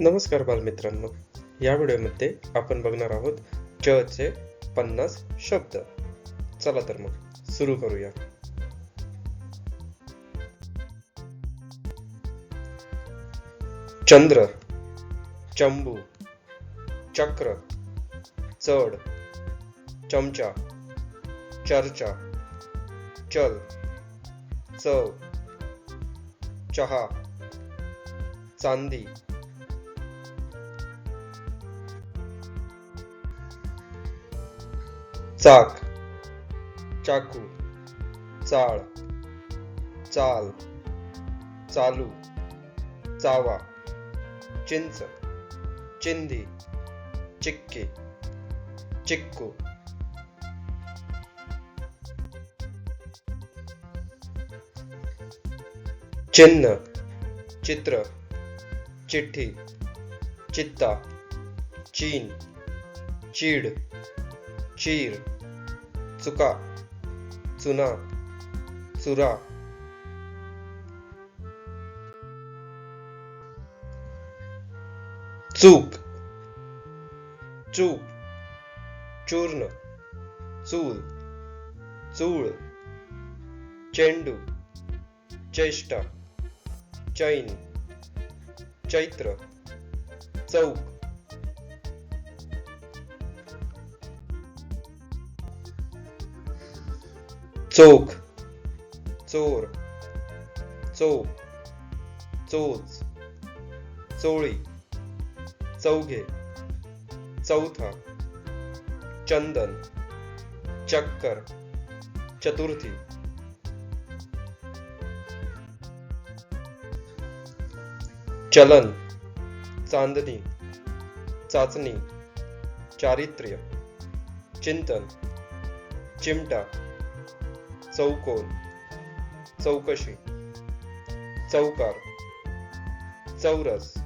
नमस्कार बालमित्रांनो. या व्हिडिओमध्ये आपण बघणार आहोत च चे पन्नास शब्द. चला तर मग सुरू करूया. चंद्र चंबू चक्र चढ चमचा चर्चा चल चव चहा चांदी. चाक चाकू चाळ चाल चालू चावा चिंच चिंदी चिक्की चिक्कू. चिन्ह चित्र चिठ्ठी चित्ता चीन चीड चीर. चुका चुना चुरा. चूक चूप चूर्ण चूल चूळ चेंडू चेष्टा चैन चैत्र चौक. चोख चोर चोप चोच चोळी चौघे चौथा चंदन चक्कर चतुर्थी चलन चांदणी चाचणी चारित्र्य चिंतन चिमटा चौकोन. चौकशी. चौकार. चौरस.